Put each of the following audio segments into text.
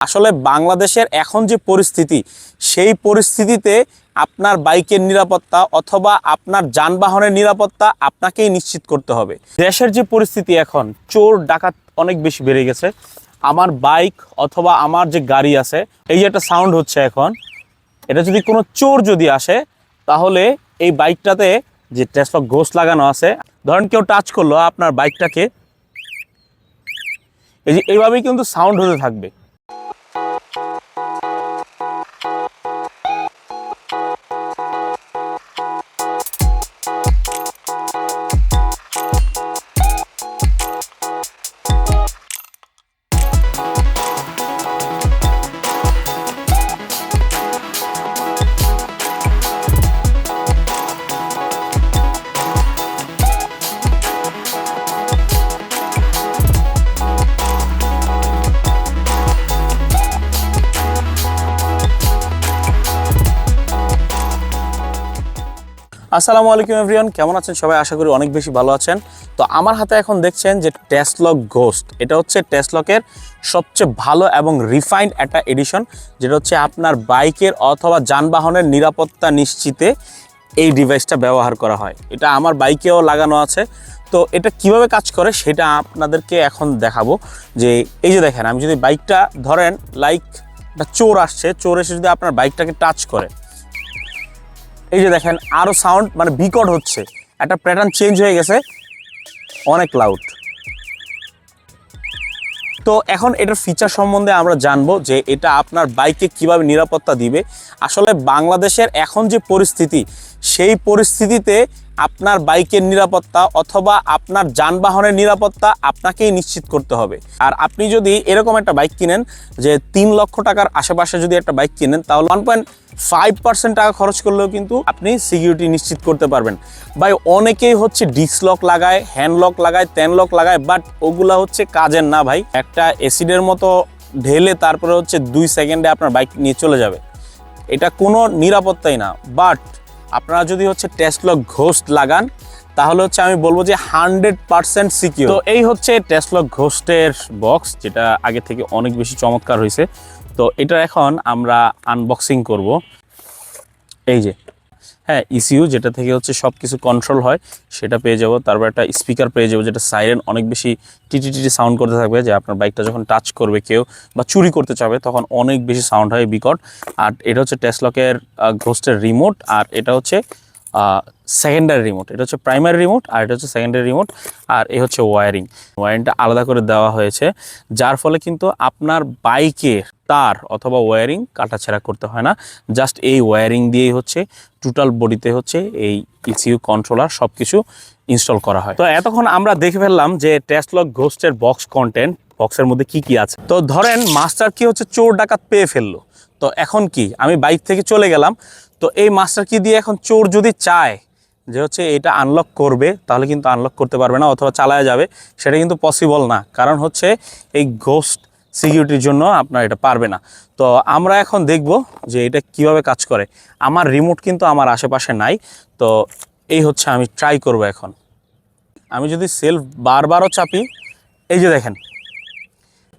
আসলে বাংলাদেশের এখন যে পরিস্থিতি, সেই পরিস্থিতিতে আপনার বাইকের নিরাপত্তা অথবা আপনার যানবাহনের নিরাপত্তা আপনাকেই নিশ্চিত করতে হবে। দেশের যে পরিস্থিতি এখন, চোর, ডাকাত অনেক বেশি বেড়ে গেছে। আমার বাইক অথবা আমার যে গাড়ি আছে, এই যে একটা সাউন্ড হচ্ছে এখন, এটা যদি কোনো চোর যদি আসে, তাহলে এই বাইকটাতে যে টেসলক ঘোষ লাগানো আছে, ধরেন কেউ টাচ করল আপনার বাইকটাকে, এই যে এইভাবেই কিন্তু সাউন্ড হতে থাকবে। আসসালামু আলাইকুম এভরিওয়ান, কেমন আছেন সবাই? আশা করি অনেক বেশি ভালো আছেন। তো আমার হাতে এখন দেখছেন যে টেসলক গোস্ট এটা হচ্ছে টেসলকের সবচেয়ে ভালো এবং রিফাইন্ড একটা এডিশন যেটা হচ্ছে আপনার বাইকের অথবা যানবাহনের নিরাপত্তা নিশ্চিতে এই ডিভাইসটা ব্যবহার করা হয়। এটা আমার বাইকেও লাগানো আছে। তো এটা কীভাবে কাজ করে সেটা আপনাদেরকে এখন দেখাবো। যে এই যে দেখেন, আমি যদি বাইকটা ধরেন লাইক চোর আসছে, চোর এসে যদি আপনার বাইকটাকে টাচ করে এই যে দেখেন আরও সাউন্ড মানে বিকট হচ্ছে। একটা প্যাটার্ন চেঞ্জ হয়ে গেছে। অনেক লাউড তো এখন এটার ফিচার সম্বন্ধে আমরা জানব যে এটা আপনার বাইকে কীভাবে নিরাপত্তা দিবে। আসলে বাংলাদেশের এখন যে পরিস্থিতি, সেই পরিস্থিতিতে আপনার বাইকের নিরাপত্তা অথবা আপনার যানবাহনের নিরাপত্তা আপনাকেই নিশ্চিত করতে হবে। আর আপনি যদি এরকম একটা বাইক কিনেন যে তিন লক্ষ টাকার আশেপাশে যদি একটা বাইক কিনেন, তাহলে ওয়ান পয়েন্ট ফাইভ পার্সেন্ট টাকা খরচ করলেও কিন্তু আপনি সিকিউরিটি নিশ্চিত করতে পারবেন। ভাই, অনেকেই হচ্ছে ডিস্ক লক লাগায় হ্যান্ড লক লাগায় লক লাগায় বাট ওগুলা হচ্ছে কাজের না ভাই। একটা অ্যাসিডের মতো ঢেলে তারপরে হচ্ছে দুই সেকেন্ডে আপনার বাইক নিয়ে চলে যাবে। এটা কোনো নিরাপত্তাই না বাট আপনারা যদি হচ্ছে টেস্টলক ঘোস্ট লাগান, তাহলে হচ্ছে আমি বলব যে হান্ড্রেড পার্সেন্ট সিকিউর তো এই হচ্ছে টেস্টলক ঘোস্টের বক্স যেটা আগে থেকে অনেক বেশি চমৎকার হয়েছে। তো এটা এখন আমরা আনবক্সিং করব। এই যে হ্যাঁ ইসিউ যেটা থেকে হচ্ছে সব কিছু কন্ট্রোল হয়, সেটা পেয়ে যাব। তারপর একটা স্পিকার পেয়ে যাব, যেটা সাইরেন অনেক বেশি টিটি টিটি সাউন্ড করতে থাকবে, যে আপনার বাইকটা যখন টাচ করবে কেউ বা চুরি করতে চাবে, তখন অনেক বেশি সাউন্ড হয় বিকট আর এটা হচ্ছে টেসলকের ঘোস্টের রিমোট আর এটা হচ্ছে সেকেন্ডারি রিমোট এটা হচ্ছে প্রাইমারি রিমোট আর এটা হচ্ছে সেকেন্ডারি রিমোট আর এ হচ্ছে ওয়ারিং ওয়ারিংটা আলাদা করে দেওয়া হয়েছে, যার ফলে কিন্তু আপনার বাইকের তার অথবা ওয়ারিং কাটাছেড়া করতে হয় না। জাস্ট এই ওয়ারিং দিয়েই হচ্ছে টোটাল বডিতে হচ্ছে এই ইসিউ কন্ট্রোলার সব কিছু ইনস্টল করা হয়। তো এতক্ষণ আমরা দেখে ফেললাম যে টেস্টলক ঘোস্টের বক্স কন্টেন্ট বক্সের মধ্যে কি কি আছে। তো ধরেন মাস্টার কি হচ্ছে চোর ডাকাত পেয়ে ফেলল। তো এখন কি? আমি বাইক থেকে চলে গেলাম তো এই মাস্টার কি দিয়ে এখন চোর যদি চায় যে হচ্ছে এটা আনলক করবে, তাহলে কিন্তু আনলক করতে পারবে না অথবা চালায়া যাবে, সেটা কিন্তু পসিবল না। কারণ হচ্ছে এই ঘোস্ট সিকিউরিটির জন্য আপনার এটা পারবে না। তো আমরা এখন দেখব যে এটা কীভাবে কাজ করে। আমার রিমোট কিন্তু আমার আশেপাশে নাই, তো এই হচ্ছে আমি ট্রাই করব এখন। আমি যদি সেলফ বারবারও চাপি, এই যে দেখেন,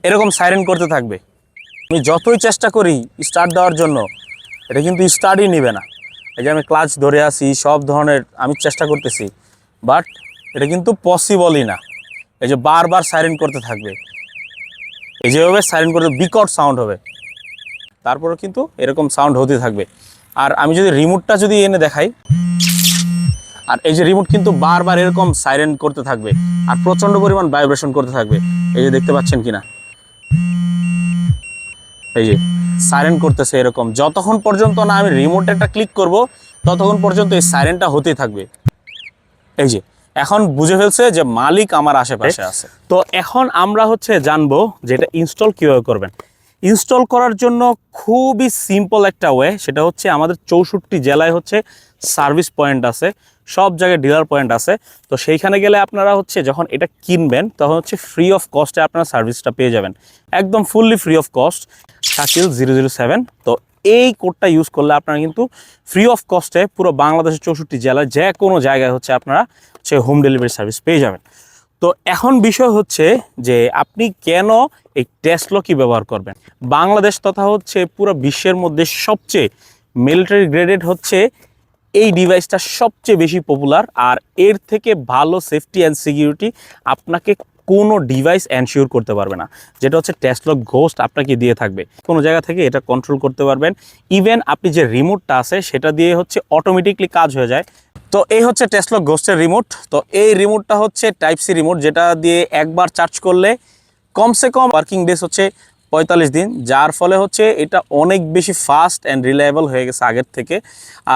এরকম সাইরেন করতে থাকবে। আমি যতই চেষ্টা করি স্টার্ট দেওয়ার জন্য এটা কিন্তু স্টার্টই নেবে না। এই যে আমি ক্লাচ ধরে আসি সব ধরনের আমি চেষ্টা করতেছি বাট এটা কিন্তু পসিবলই না। এই যে বারবার সাইরেন করতে থাকবে, এই যেভাবে সাইরেন করতে বিকট সাউন্ড হবে। তারপরে কিন্তু এরকম সাউন্ড হতে থাকবে। আর আমি যদি রিমোটটা যদি এনে দেখাই, আর এই যে রিমোট কিন্তু বারবার এরকম সাইরেন করতে থাকবে, আর প্রচণ্ড পরিমাণ ভাইব্রেশন করতে থাকবে, এই যে দেখতে পাচ্ছেন কিনা? এই যে সাইরেন করতেছে এরকম। যতক্ষণ পর্যন্ত না আমি রিমোট একটা ক্লিক করব, ততক্ষণ পর্যন্ত এই সাইরেনটা হতেই থাকবে। এই যে, এখন বুঝে ফেলছে যে মালিক আমার আশেপাশে আছে। তো এখন আমরা হচ্ছে জানব যে এটা ইনস্টল কীভাবে করবেন। ইনস্টল করার জন্য খুবই সিম্পল একটা ওয়ে সেটা হচ্ছে আমাদের চৌষট্টি জেলায় হচ্ছে সার্ভিস পয়েন্ট আছে। সব জায়গায় ডিলার পয়েন্ট আছে। তো সেইখানে গেলে আপনারা হচ্ছে যখন এটা কিনবেন, তখন হচ্ছে ফ্রি অফ কস্টে আপনারা সার্ভিসটা পেয়ে যাবেন। একদম fully free of cost Shakil zero zero seven তো এই কোডটা ইউজ করলে আপনারা কিন্তু ফ্রি অফ কস্টে পুরো বাংলাদেশের চৌষট্টি জেলায় যে কোনো জায়গায় হচ্ছে আপনারা হচ্ছে হোম ডেলিভারি সার্ভিস পেয়ে যাবেন। তো এখন বিষয় হচ্ছে যে আপনি কেন এই টেসলকি ব্যবহার করবেন? বাংলাদেশ তথা হচ্ছে পুরো বিশ্বের মধ্যে সবচেয়ে মিলিটারি গ্রেডেড হচ্ছে এই ডিভাইসটা সবচেয়ে বেশি পপুলার আর এর থেকে ভালো সেফটি অ্যান্ড সিকিউরিটি আপনাকে কোনো ডিভাইস এনশিওর করতে পারবে না। যেটা হচ্ছে টেস্টলক ঘোস্ট আপনাকে দিয়ে থাকবে। কোনো জায়গা থেকে এটা কন্ট্রোল করতে পারবেন। ইভেন আপনি যে রিমোটটা আছে, সেটা দিয়ে হচ্ছে অটোমেটিকলি কাজ হয়ে যায়। তো এই হচ্ছে টেসলক ঘোস্টের রিমোট তো এই রিমোটটা হচ্ছে টাইপ সি রিমোট যেটা দিয়ে একবার চার্জ করলে কমসে কম ওয়ার্কিং ডেজ হচ্ছে পঁয়তাল্লিশ দিন, যার ফলে হচ্ছে এটা অনেক বেশি ফাস্ট অ্যান্ড রিলায়েবল হয়ে গেছে আগের থেকে।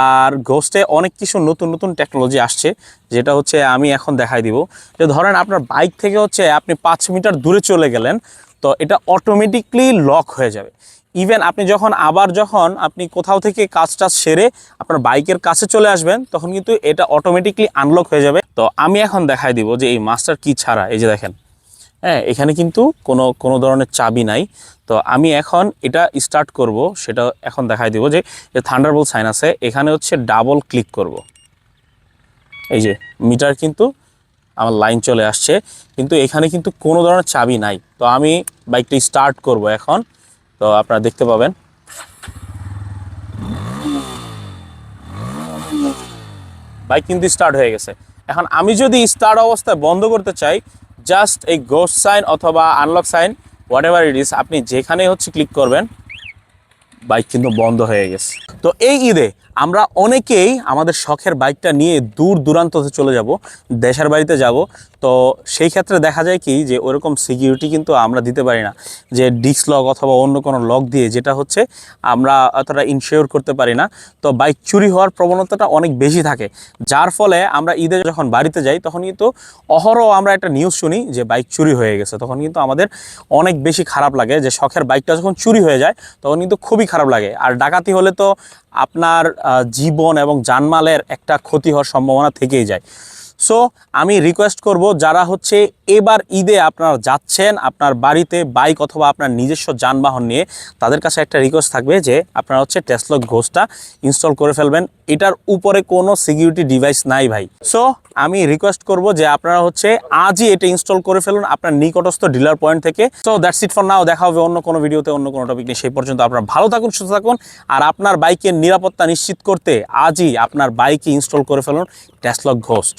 আর ঘোস্টে অনেক কিছু নতুন নতুন টেকনোলজি আসছে, যেটা হচ্ছে আমি এখন দেখাই দিব। যে ধরেন আপনার বাইক থেকে হচ্ছে আপনি পাঁচ মিটার দূরে চলে গেলেন, তো এটা অটোমেটিকলি লক হয়ে যাবে। ইভেন আপনি যখন আবার যখন আপনি কোথাও থেকে কাজ টাজ সেরে আপনার বাইকের কাছে চলে আসবেন, তখন কিন্তু এটা অটোমেটিকলি আনলক হয়ে যাবে। তো আমি এখন দেখাই দিব যে এই মাস্টার কি ছাড়া, এই যে দেখেন। হ্যাঁ এখানে কিন্তু কোনো কোনো ধরনের চাবি নাই। তো আমি এখন এটা স্টার্ট করব, সেটা এখন দেখাই দিব যে থান্ডারবোল সাইন আছে, এখানে হচ্ছে ডাবল ক্লিক করব। এই যে মিটার কিন্তু আমার লাইন চলে আসছে, কিন্তু এখানে কিন্তু কোনো ধরনের চাবি নাই। তো আমি বাইকটি স্টার্ট করব এখন, তো আপনারা দেখতে পাবেন। বাইক কিন্তু স্টার্ট হয়ে গেছে। এখন আমি যদি স্টার্ট অবস্থায় বন্ধ করতে চাই জাস্ট এই গোস সাইন অথবা unlock sign whatever it is আপনি যেখানেই হচ্ছে ক্লিক করবেন বাইক কিন্তু বন্ধ হয়ে গেছে। তো এই ঈদে আমরা অনেকেই আমাদের শখের বাইকটা নিয়ে দূর দূরান্ততে চলে যাব, দেশের বাড়িতে যাব। তো সেই ক্ষেত্রে দেখা যায় কি যে ওরকম সিকিউরিটি কিন্তু আমরা দিতে পারি না। যে ডিস্ক লক অথবা অন্য কোনো লক দিয়ে যেটা হচ্ছে আমরা অতটা ইনশিওর করতে পারি না। তো বাইক চুরি হওয়ার প্রবণতাটা অনেক বেশি থাকে। যার ফলে আমরা ঈদে যখন বাড়িতে যাই, তখন কিন্তু অহরহ আমরা একটা নিউজ শুনি যে বাইক চুরি হয়ে গেছে। তখন কিন্তু আমাদের অনেক বেশি খারাপ লাগে যে শখের বাইকটা যখন চুরি হয়ে যায়, তখন কিন্তু খুবই খারাপ লাগে। আর ডাকাতি হলে তো আপনার জীবন এবং জানমালের একটা ক্ষতি হওয়ার সম্ভাবনা থেকেই যায়। সো আমি রিকোয়েস্ট করব যারা হচ্ছে এবার ঈদে আপনারা যাচ্ছেন, আপনার বাড়িতে বাইক অথবা আপনার নিজস্ব যানবাহন নিয়ে, তাদের কাছে একটা রিকোয়েস্ট থাকবে যে আপনারা হচ্ছে টেসলক ঘোষটা ইনস্টল করে ফেলবেন। এটার উপরে কোনো সিকিউরিটি ডিভাইস নাই ভাই। সো আমি রিকোয়েস্ট করব যে আপনারা হচ্ছে আজই এটা ইনস্টল করে ফেলুন আপনার নিকটস্থ ডিলার পয়েন্ট থেকে। So that's it for now দেখা হবে অন্য কোনো ভিডিওতে অন্য কোনো টপিক নিয়ে। সেই পর্যন্ত আপনারা ভালো থাকুন, সুস্থ থাকুন। আর আপনার বাইকের নিরাপত্তা নিশ্চিত করতে আজই আপনার বাইকে ইনস্টল করে ফেলুন টেসলক ঘোস্ট